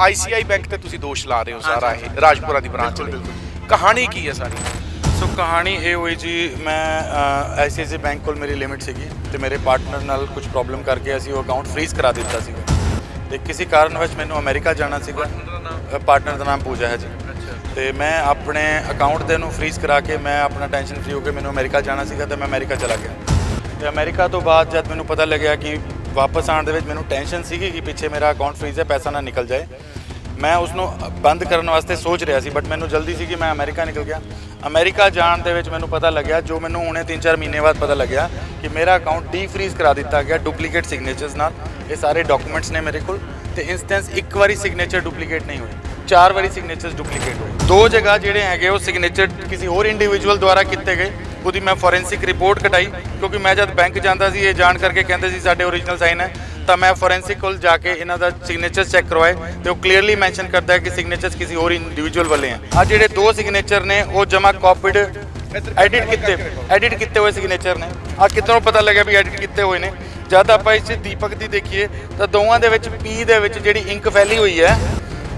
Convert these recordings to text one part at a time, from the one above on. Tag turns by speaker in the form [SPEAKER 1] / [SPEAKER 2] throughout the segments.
[SPEAKER 1] ICI bank ਤੇ ਤੁਸੀਂ ਦੋਸ਼ ਲਾ ਰਹੇ ਹੋ ਸਾਰਾ ਇਹ ਰਾਜਪੁਰਾ ਦੀ ਬ੍ਰਾਂਚ ਲਈ। ਕਹਾਣੀ ਕੀ ਹੈ ਸਾਰੀ?
[SPEAKER 2] ਸੋ ਕਹਾਣੀ ਇਹ ਹੋਈ ਜੀ ਮੈਂ ਆਈਸੀਆਈਸੀ ਬੈਂਕ ਕੋਲ ਮੇਰੀ ਲਿਮਿਟ ਸੀਗੀ ਤੇ ਮੇਰੇ ਪਾਰਟਨਰ ਨਾਲ ਕੁਝ ਪ੍ਰੋਬਲਮ ਕਰਕੇ ਅਸੀਂ ਉਹ ਅਕਾਊਂਟ ਫ੍ਰੀਜ਼ ਕਰਾ ਦਿੱਤਾ ਸੀਗਾ। ਤੇ ਕਿਸੇ ਕਾਰਨ ਵਿੱਚ ਮੈਨੂੰ ਅਮਰੀਕਾ ਜਾਣਾ ਸੀਗਾ। ਪਾਰਟਨਰ ਦਾ ਨਾਮ? ਪੂਜਾ ਹੈ ਜੀ। ਤੇ ਮੈਂ ਆਪਣੇ ਅਕਾਊਂਟ ਦੇ ਨੂੰ ਫ੍ਰੀਜ਼ ਕਰਾ ਕੇ ਮੈਂ ਆਪਣਾ ਟੈਨਸ਼ਨ ਫ੍ਰੀ ਹੋ ਕੇ ਮੈਨੂੰ ਅਮਰੀਕਾ ਜਾਣਾ ਸੀਗਾ ਤੇ ਮੈਂ ਅਮਰੀਕਾ ਚਲਾ ਗਿਆ। ਤੇ ਅਮਰੀਕਾ ਤੋਂ ਬਾਅਦ ਜਦ ਮੈਨੂੰ ਪਤਾ ਲੱਗਿਆ ਕਿ ਵਾਪਸ ਆਉਣ ਦੇ ਵਿੱਚ ਮੈਨੂੰ ਟੈਨਸ਼ਨ ਸੀਗੀ ਕਿ ਪਿੱਛੇ ਮੇਰਾ ਅਕਾਊਂਟ ਫ੍ਰੀਜ਼ ਹੈ, ਪੈਸਾ ਨਾ ਨਿਕਲ ਜਾਏ। ਮੈਂ ਉਸ ਨੂੰ ਬੰਦ ਕਰਨ ਵਾਸਤੇ ਸੋਚ ਰਿਹਾ ਸੀ ਬਟ ਮੈਨੂੰ ਜਲਦੀ ਸੀ ਕਿ ਮੈਂ ਅਮਰੀਕਾ ਨਿਕਲ ਗਿਆ। ਅਮਰੀਕਾ ਜਾਣ ਦੇ ਵਿੱਚ ਮੈਨੂੰ ਪਤਾ ਲੱਗਿਆ, ਜੋ ਮੈਨੂੰ ਹੁਣੇ 3-4 ਮਹੀਨੇ ਬਾਅਦ ਪਤਾ ਲੱਗਿਆ, ਕਿ ਮੇਰਾ ਅਕਾਊਂਟ ਡੀਫ੍ਰੀਜ਼ ਕਰਾ ਦਿੱਤਾ ਗਿਆ ਡੁਪਲੀਕੇਟ ਸਿਗਨੇਚਰਸ ਨਾਲ। ਇਹ ਸਾਰੇ ਡਾਕੂਮੈਂਟਸ ਨੇ ਮੇਰੇ ਕੋਲ, ਤੇ ਇੰਸਟੈਂਸ ਇੱਕ ਵਾਰੀ ਸਿਗਨੇਚਰ ਡੁਪਲੀਕੇਟ ਨਹੀਂ ਹੋਏ। ਚਾਰ ਵਾਰੀ ਸਿਗਨੇਚਰਸ ਡੁਪਲੀਕੇਟ ਹੋਏ। ਦੋ ਜਗ੍ਹਾ ਜਿਹੜੇ ਹੈਗੇ, ਉਹ ਸਿਗਨੇਚਰ ਕਿਸੇ ਹੋਰ ਇੰਡੀਵਿਜੂਅਲ ਦੁਆਰਾ ਕੀਤੇ ਗਏ। ਉਹਦੀ ਮੈਂ ਫੋਰੈਂਸਿਕ ਰਿਪੋਰਟ ਕਢਾਈ ਕਿਉਂਕਿ ਮੈਂ ਜਦ ਬੈਂਕ ਜਾਂਦਾ ਸੀ, ਇਹ ਜਾਣ ਕਰਕੇ ਕਹਿੰਦੇ ਸੀ ਸਾਡੇ ਓਰੀਜਨਲ ਸਾਈਨ ਹੈ, ਤਾਂ ਮੈਂ ਫੋਰੈਂਸਿਕ ਕੋਲ ਜਾ ਕੇ ਇਹਨਾਂ ਦਾ ਸਿਗਨੇਚਰ ਚੈੱਕ ਕਰਵਾਏ ਤੇ ਉਹ ਕਲੀਅਰਲੀ ਮੈਂਸ਼ਨ ਕਰਦਾ ਹੈ ਕਿ ਸਿਗਨੇਚਰਸ ਕਿਸੇ ਹੋਰ ਇੰਡੀਵਿਜੂਅਲ ਵੱਲੇ ਹੈ। ਆ ਜਿਹੜੇ ਦੋ ਸਿਗਨੇਚਰ ਨੇ, ਉਹ ਜਮਾ ਕਾਪੀਡ ਐਡਿਟ ਕੀਤੇ ਐਡਿਟ ਕੀਤੇ ਹੋਏ ਸਿਗਨੇਚਰ ਨੇ। ਆ ਕਿਤਨੋਂ ਪਤਾ ਲੱਗਿਆ ਵੀ ਐਡਿਟ ਕੀਤੇ ਹੋਏ ਨੇ? ਜਦ ਆਪਾਂ ਇਸ 'ਚ ਦੀਪਕ ਦੀ ਦੇਖੀਏ, ਤਾਂ ਦੋਵਾਂ ਦੇ ਵਿੱਚ ਪੀ ਦੇ ਵਿੱਚ ਜਿਹੜੀ ਇੰਕ ਫੈਲੀ ਹੋਈ ਹੈ,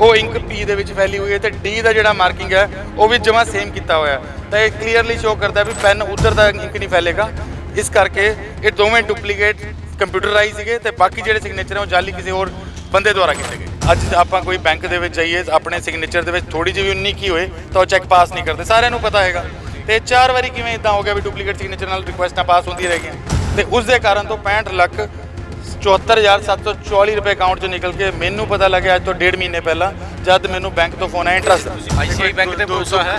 [SPEAKER 2] ਉਹ ਇੰਕ ਪੀ ਦੇ ਵਿੱਚ ਫੈਲੀ ਹੋਈ ਹੈ ਤੇ ਡੀ ਦਾ ਜਿਹੜਾ ਮਾਰਕਿੰਗ ਹੈ, ਉਹ ਵੀ ਜਮਾ ਸੇਮ ਕੀਤਾ ਹੋਇਆ ਤਾਂ ਇਹ ਕਲੀਅਰਲੀ ਸ਼ੋ ਕਰਦਾ ਵੀ ਪੈਨ ਉਧਰ ਦਾ ਇੰਕ ਨਹੀਂ ਫੈਲੇਗਾ। ਇਸ ਕਰਕੇ ਇਹ ਦੋਵੇਂ ਡੁਪਲੀਕੇਟ ਕੰਪਿਊਟਰਾਈਜ਼ ਸੀਗੇ ਤੇ ਬਾਕੀ ਜਿਹੜੇ ਸਿਗਨੇਚਰ ਹੈ ਉਹ ਜਾਲੀ ਕਿਸੇ ਹੋਰ ਬੰਦੇ ਦੁਆਰਾ ਕੀਤੇ ਗਏ। ਅੱਜ ਆਪਾਂ ਕੋਈ ਬੈਂਕ ਦੇ ਵਿੱਚ ਜਾਈਏ ਆਪਣੇ ਸਿਗਨੇਚਰ ਦੇ ਵਿੱਚ ਥੋੜੀ ਜਿਹੀ ਵੀ ਉਨੀ ਕੀ ਹੋਏ ਤਾਂ ਉਹ ਚੈੱਕ ਪਾਸ ਨਹੀਂ ਕਰਦੇ। ਸਾਰਿਆਂ ਨੂੰ ਪਤਾ ਹੈਗਾ। ਤੇ ਚਾਰ ਵਾਰੀ ਕਿਵੇਂ ਇਦਾਂ ਹੋ ਗਿਆ ਵੀ ਡੁਪਲੀਕੇਟ ਸਿਗਨੇਚਰ ਨਾਲ ਰਿਕੁਐਸਟਾਂ ਪਾਸ ਹੁੰਦੀਆਂ ਰਹਿ ਗਈਆਂ। ਤੇ ਉਸ ਦੇ ਕਾਰਨ ਤੋਂ 65 ਲੱਖ 74740 ਰੁਪਏ ਅਕਾਊਂਟ ਚੋਂ ਨਿਕਲ ਕੇ ਮੈਨੂੰ ਪਤਾ ਲੱਗਿਆ ਅੱਜ ਤੋਂ ਡੇਢ ਮਹੀਨੇ ਪਹਿਲਾਂ ਜਦ ਮੈਨੂੰ ਬੈਂਕ ਤੋਂ ਫੋਨ ਆਇਆ ਇੰਟਰਸਟ
[SPEAKER 1] ਆਈਸੀਆਈ ਬੈਂਕ ਤੇ ਭਰੋਸਾ ਹੈ?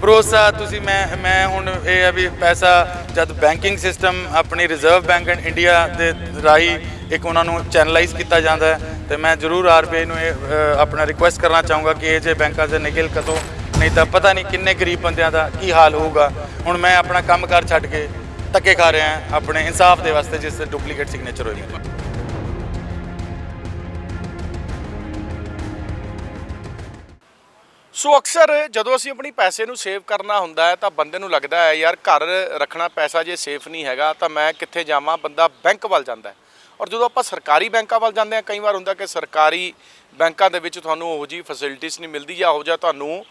[SPEAKER 2] ਭਰੋਸਾ, ਤੁਸੀਂ ਮੈਂ ਮੈਂ ਹੁਣ ਇਹ ਆ ਵੀ ਪੈਸਾ, ਜਦ ਬੈਂਕਿੰਗ ਸਿਸਟਮ ਆਪਣੀ ਰਿਜ਼ਰਵ ਬੈਂਕ ਐਂਡ ਇੰਡੀਆ ਦੇ ਰਾਹੀਂ ਇੱਕ ਉਹਨਾਂ ਨੂੰ ਚੈਨਲਾਈਜ਼ ਕੀਤਾ ਜਾਂਦਾ ਹੈ, ਤੇ ਮੈਂ ਜ਼ਰੂਰ ਆਰਬੀਆਈ ਨੂੰ ਇਹ ਆਪਣਾ ਰਿਕੁਐਸਟ ਕਰਨਾ ਚਾਹੂੰਗਾ ਕਿ ਇਹ ਜੇ ਬੈਂਕਾਂ ਦੇ ਨਿਕਲ ਕਦੋਂ, ਨਹੀਂ ਤਾਂ ਪਤਾ ਨਹੀਂ ਕਿੰਨੇ ਗਰੀਬ ਬੰਦਿਆਂ ਦਾ ਕੀ ਹਾਲ ਹੋਊਗਾ। ਹੁਣ ਮੈਂ ਆਪਣਾ ਕੰਮਕਾਰ ਛੱਡ ਕੇ ਧੱਕੇ ਖਾ ਰਿਹਾ, ਆਪਣੇ ਇਨਸਾਫ ਦੇ ਵਾਸਤੇ ਜਿਸ ਤੇ ਡੁਪਲੀਕੇਟ ਸਿਗਨੇਚਰ ਹੋਏ
[SPEAKER 1] ਸੋ ਅਕਸਰ ਜਦੋਂ ਅਸੀਂ ਆਪਣੀ ਪੈਸੇ ਨੂੰ ਸੇਵ ਕਰਨਾ ਹੁੰਦਾ ਹੈ ਤਾਂ ਬੰਦੇ ਨੂੰ ਲੱਗਦਾ ਹੈ, ਯਾਰ ਘਰ ਰੱਖਣਾ ਪੈਸਾ ਜੇ ਸੇਫ ਨਹੀਂ ਹੈਗਾ ਤਾਂ ਮੈਂ ਕਿੱਥੇ ਜਾਵਾਂ? ਬੰਦਾ ਬੈਂਕ ਵੱਲ ਜਾਂਦਾ ਹੈ। ਔਰ ਜਦੋਂ ਆਪਾਂ ਸਰਕਾਰੀ ਬੈਂਕਾਂ ਵੱਲ ਜਾਂਦੇ ਹਾਂ, ਕਈ ਵਾਰ ਹੁੰਦਾ ਕਿ ਸਰਕਾਰੀ ਬੈਂਕਾਂ ਦੇ ਵਿੱਚ ਤੁਹਾਨੂੰ ਉਹੋ ਜਿਹੀ ਫੈਸਿਲਿਟੀਆਂ ਨਹੀਂ ਮਿਲਦੀ ਜਾਂ ਉਹੋ ਜਿਹਾ ਤੁਹਾਨੂੰ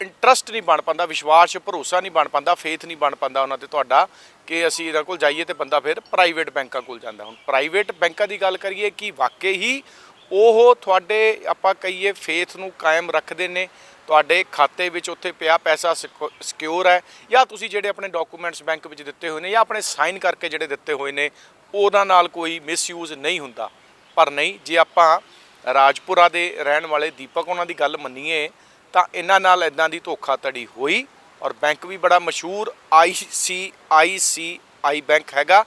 [SPEAKER 1] ਇੰਟਰਸਟ ਨਹੀਂ ਬਣ ਪਾਉਂਦਾ, ਵਿਸ਼ਵਾਸ, ਭਰੋਸਾ ਨਹੀਂ ਬਣ ਪਾਉਂਦਾ ਫੇਥ ਨਹੀਂ ਬਣ ਪਾਉਂਦਾ ਉਹਨਾਂ ਤੇ ਤੁਹਾਡਾ ਕਿ ਅਸੀਂ ਇਹਨਾਂ ਕੋਲ ਜਾਈਏ ਤੇ ਬੰਦਾ ਫਿਰ ਪ੍ਰਾਈਵੇਟ ਬੈਂਕਾਂ ਕੋਲ ਜਾਂਦਾ। ਹੁਣ ਪ੍ਰਾਈਵੇਟ ਬੈਂਕਾਂ ਦੀ ਗੱਲ ਕਰੀਏ ਕਿ ਵਾਕਈ ਹੀ ਉਹ ਤੁਹਾਡੇ ਆਪਾਂ ਕਹੀਏ ਫੇਥ ਨੂੰ ਕਾਇਮ ਰੱਖਦੇ ਨੇ ਤੁਹਾਡੇ ਖਾਤੇ ਵਿੱਚ ਉੱਥੇ ਪਿਆ ਪੈਸਾ ਸਿਕਿਉਰ ਹੈ, ਜਾਂ ਤੁਸੀਂ ਜਿਹੜੇ ਆਪਣੇ ਡਾਕੂਮੈਂਟਸ ਬੈਂਕ ਵਿੱਚ ਦਿੱਤੇ ਹੋਏ ਨੇ ਜਾਂ ਆਪਣੇ ਸਾਈਨ ਕਰਕੇ ਜਿਹੜੇ ਦਿੱਤੇ ਹੋਏ ਨੇ ਉਹਨਾਂ ਨਾਲ ਕੋਈ ਮਿਸਯੂਜ਼ ਨਹੀਂ ਹੁੰਦਾ। ਪਰ ਨਹੀਂ, ਜੇ ਆਪਾਂ ਰਾਜਪੁਰਾ ਦੇ ਰਹਿਣ ਵਾਲੇ ਦੀਪਕ ਉਹਨਾਂ ਦੀ ਗੱਲ ਮੰਨੀਏ, ਤਾਂ ਇਹਨਾਂ ਨਾਲ ਇਦਾਂ ਦੀ ਧੋਖਾਧੜੀ ਹੋਈ ਔਰ ਬੈਂਕ ਵੀ ਬੜਾ ਮਸ਼ਹੂਰ ਆਈਸੀਆਈਸੀਆਈ ਬੈਂਕ ਹੈਗਾ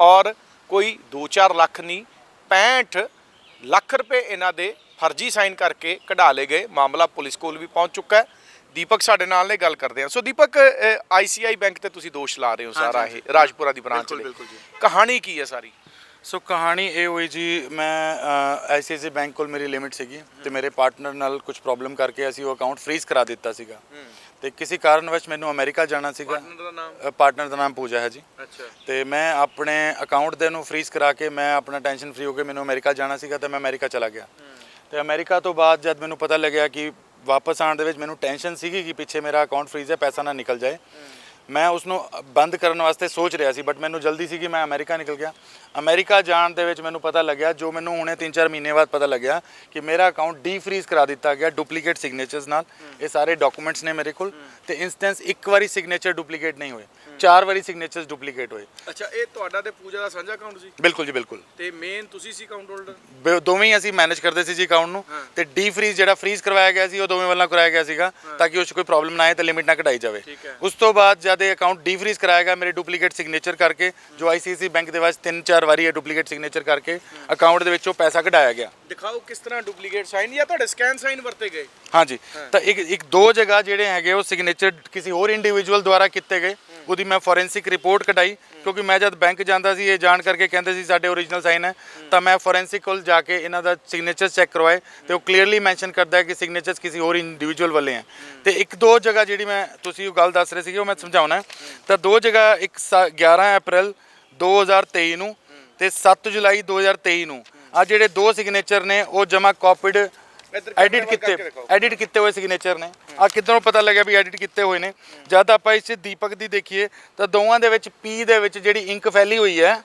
[SPEAKER 1] ਔਰ ਕੋਈ 2-4 ਲੱਖ ਨਹੀਂ 65 ਲੱਖ ਰੁਪਏ ਇਹਨਾਂ ਦੇ ਫਰਜ਼ੀ ਸਾਈਨ ਕਰਕੇ ਕਢਾ ਲਏ ਗਏ। ਮਾਮਲਾ ਪੁਲਿਸ ਕੋਲ ਵੀ ਪਹੁੰਚ ਚੁੱਕਾ ਹੈ। ਦੀਪਕ ਸਾਡੇ ਨਾਲ ਨੇ ਗੱਲ ਕਰਦੇ ਹਾਂ। ਸੋ ਦੀਪਕ ਆਈਸੀਆਈ ਬੈਂਕ ਤੇ ਤੁਸੀਂ ਦੋਸ਼ ਲਾ ਰਹੇ ਹੋ ਸਾਰਾ ਇਹ ਰਾਜਪੁਰਾ ਦੀ ਬ੍ਰਾਂਚ ਲਈ ਕਹਾਣੀ ਕੀ ਹੈ ਸਾਰੀ?
[SPEAKER 2] ਸੋ ਕਹਾਣੀ ਇਹ ਹੋਈ ਜੀ ਮੈਂ ਆਈਸੀਆਈਸੀ ਬੈਂਕ ਕੋਲ ਮੇਰੀ ਲਿਮਿਟ ਸੀਗੀ ਤੇ ਮੇਰੇ ਪਾਰਟਨਰ ਨਾਲ ਕੁਝ ਪ੍ਰੋਬਲਮ ਕਰਕੇ ਅਸੀਂ ਉਹ ਅਕਾਊਂਟ ਫ੍ਰੀਜ਼ ਕਰਾ ਦਿੱਤਾ ਸੀਗਾ। ਤੇ ਕਿਸੇ ਕਾਰਨ ਵਿੱਚ ਮੈਨੂੰ ਅਮਰੀਕਾ ਜਾਣਾ ਸੀਗਾ।
[SPEAKER 1] ਦਾ
[SPEAKER 2] ਪਾਰਟਨਰ ਦਾ ਨਾਮ ਪੂਜਾ ਹੈ ਜੀ।
[SPEAKER 1] ਅੱਛਾ।
[SPEAKER 2] ਤੇ ਮੈਂ ਆਪਣੇ ਅਕਾਊਂਟ ਦੇ ਨੂੰ ਫ੍ਰੀਜ਼ ਕਰਾ ਕੇ ਮੈਂ ਆਪਣਾ ਟੈਨਸ਼ਨ ਫ੍ਰੀ ਹੋ ਕੇ ਮੈਨੂੰ ਅਮਰੀਕਾ ਜਾਣਾ ਸੀਗਾ ਤੇ ਮੈਂ ਅਮਰੀਕਾ ਚਲਾ ਗਿਆ। ਤੇ ਅਮਰੀਕਾ ਤੋਂ ਬਾਅਦ ਜਦ ਮੈਨੂੰ ਪਤਾ ਲੱਗਿਆ ਕਿ ਵਾਪਸ ਆਉਣ ਦੇ ਵਿੱਚ ਮੈਨੂੰ ਟੈਨਸ਼ਨ ਸੀਗੀ ਕਿ ਪਿੱਛੇ ਮੇਰਾ ਅਕਾਊਂਟ ਫ੍ਰੀਜ਼ ਹੈ, ਪੈਸਾ ਨਾ ਨਿਕਲ ਜਾਏ। ਮੈਂ ਉਸ ਨੂੰ ਬੰਦ ਕਰਨ ਵਾਸਤੇ ਸੋਚ ਰਿਹਾ ਸੀ ਬਟ ਮੈਨੂੰ ਜਲਦੀ ਸੀ ਕਿ ਮੈਂ ਅਮਰੀਕਾ ਨਿਕਲ ਗਿਆ। ਅਮਰੀਕਾ ਜਾਣ ਦੇ ਵਿੱਚ ਮੈਨੂੰ ਪਤਾ ਲੱਗਿਆ, ਜੋ ਮੈਨੂੰ ਹੁਣੇ 3-4 ਮਹੀਨੇ ਬਾਅਦ ਪਤਾ ਲੱਗਿਆ ਕਿ ਮੇਰਾ ਅਕਾਊਂਟ ਡੀਫ੍ਰੀਜ਼ ਕਰਾ ਦਿੱਤਾ ਗਿਆ ਡੁਪਲੀਕੇਟ ਸਿਗਨੇਚਰਸ ਨਾਲ। ਇਹ ਸਾਰੇ ਡਾਕੂਮੈਂਟਸ ਨੇ ਮੇਰੇ ਕੋਲ। ਤੇ ਇੰਸਟੈਂਸ ਇੱਕ ਵਾਰੀ ਸਿਗਨੇਚਰ ਡੁਪਲੀਕੇਟ ਨਹੀਂ ਹੋਏ। ਚਾਰ ਵਾਰੀ ਸਿਗਨੇਚਰਸ ਡੁਪਲੀਕੇਟ ਹੋਏ।
[SPEAKER 1] ਅੱਛਾ ਇਹ ਤੁਹਾਡਾ ਤੇ ਪੂਜਾ ਦਾ ਸਾਂਝਾ ਅਕਾਊਂਟ ਸੀ?
[SPEAKER 2] ਬਿਲਕੁਲ ਜੀ ਬਿਲਕੁਲ।
[SPEAKER 1] ਤੇ ਮੇਨ ਤੁਸੀਂ ਸੀ ਅਕਾਊਂਟ ਹੋਲਡਰ
[SPEAKER 2] ਬ- ਦੋਵੇਂ ਹੀ ਅਸੀਂ ਮੈਨੇਜ ਕਰਦੇ ਸੀ ਜੀ ਅਕਾਊਂਟ ਨੂੰ। ਤੇ ਡੀਫ੍ਰੀਜ਼ ਜਿਹੜਾ ਫ੍ਰੀਜ਼ ਕਰਵਾਇਆ ਗਿਆ ਸੀ ਉਹ ਦੋਵੇਂ ਵੱਲੋਂ ਕਰਾਇਆ ਗਿਆ ਸੀਗਾ ਤਾਂ ਕਿ ਉਸ 'ਚ ਕੋਈ ਪ੍ਰੋਬਲਮ ਨਾ ਆਏ ਤੇ ਲਿਮਿਟ ਨਾ ਕਢਾਈ ਜਾਵੇ।
[SPEAKER 1] ਠੀਕ ਹੈ।
[SPEAKER 2] ਉਸ ਤੋਂ ਬਾਅਦ ਜਦ ਇਹ ਅਕਾਊਂਟ ਡੀਫ੍ਰੀਜ਼ ਕਰਾਇਆ ਗਿਆ ਮੇਰੇ ਡੁਪਲੀਕੇਟ ਸਿਗਨੇਚਰ ਕਰਕੇ ਜੋ ਆਈਸੀਆਈਸੀ ਬੈਂਕ ਦੇ ਵਿੱਚ ਤਿੰਨ ਚਾਰ ਵਾਰੀ ਇਹ ਡੁਪਲੀਕੇਟ ਸਿਗਨੇਚਰ ਕਰਕੇ ਅਕਾਊਂਟ ਦੇ ਵਿੱਚੋਂ ਪੈਸਾ ਕਢਾਇਆ ਗਿਆ।
[SPEAKER 1] ਦਿਖਾਓ ਕਿਸ ਤਰ੍ਹਾਂ ਡੁਪਲੀਕੇਟ ਸਾਈਨ ਜਾਂ ਤੁਹਾਡੇ ਸਕੈਨ ਸਾਈਨ ਵਰਤੇ ਗਏ?
[SPEAKER 2] ਹਾਂਜੀ। ਤਾਂ ਇੱਕ ਇੱਕ ਦੋ ਜਗ੍ਹਾ ਜਿਹੜੇ ਹੈਗੇ ਉਹ ਸਿਗਨੇਚਰ ਕਿਸੇ ਹੋਰ ਇੰਡੀਵਿਜੂਅਲ ਦੁਆਰਾ ਕੀਤੇ ਗਏ। ਉਹਦੀ ਮੈਂ ਫੋਰੈਂਸਿਕ ਰਿਪੋਰਟ ਕਢਾਈ, ਕਿਉਂਕਿ ਮੈਂ ਜਦ ਬੈਂਕ ਜਾਂਦਾ ਸੀ, ਇਹ ਜਾਣ ਕਰਕੇ ਕਹਿੰਦੇ ਸੀ ਸਾਡੇ ਓਰੀਜਨਲ ਸਾਈਨ ਹੈ, ਤਾਂ ਮੈਂ ਫੋਰੈਂਸਿਕ ਕੋਲ ਜਾ ਕੇ ਇਹਨਾਂ ਦਾ ਸਿਗਨੇਚਰ ਚੈੱਕ ਕਰਵਾਏ ਤੇ ਉਹ ਕਲੀਅਰਲੀ ਮੈਂਸ਼ਨ ਕਰਦਾ ਹੈ ਕਿ ਸਿਗਨੇਚਰਸ ਕਿਸੇ ਹੋਰ ਇੰਡੀਵਿਜੂਅਲ ਵੱਲੇ ਹੈ। ਤੇ ਇੱਕ ਦੋ ਜਗ੍ਹਾ ਜਿਹੜੀ ਮੈਂ, ਤੁਸੀਂ ਉਹ ਗੱਲ ਦੱਸ ਰਹੇ ਸੀਗੇ, ਉਹ ਮੈਂ ਸਮਝਾਉਣਾ ਤਾਂ ਦੋ ਜਗ੍ਹਾ, ਇੱਕ ਸਾ- 11 ਅਪ੍ਰੈਲ 2023 ਨੂੰ ਤੇ 7 ਜੁਲਾਈ 2023 ਨੂੰ। ਆ ਜਿਹੜੇ ਦੋ ਸਿਗਨੇਚਰ ਨੇ, ਉਹ ਜਮਾ ਕਾਪੀਡ ਐਡਿਟ ਕੀਤੇ। ਐਡਿਟ ਕੀਤੇ ਹੋਏ ਸਿਗਨੇਚਰ ਨੇ ਆ ਕਿੱਧਰੋਂ ਪਤਾ ਲੱਗਿਆ ਵੀ ਐਡਿਟ ਕੀਤੇ ਹੋਏ ਨੇ ਜਦ ਆਪਾਂ ਇਸ ਦੀਪਕ ਦੀ ਦੇਖੀਏ ਤਾਂ ਦੋਵਾਂ ਦੇ ਵਿੱਚ ਪੀ ਦੇ ਵਿੱਚ ਜਿਹੜੀ ਇੰਕ ਫੈਲੀ ਹੋਈ ਹੈ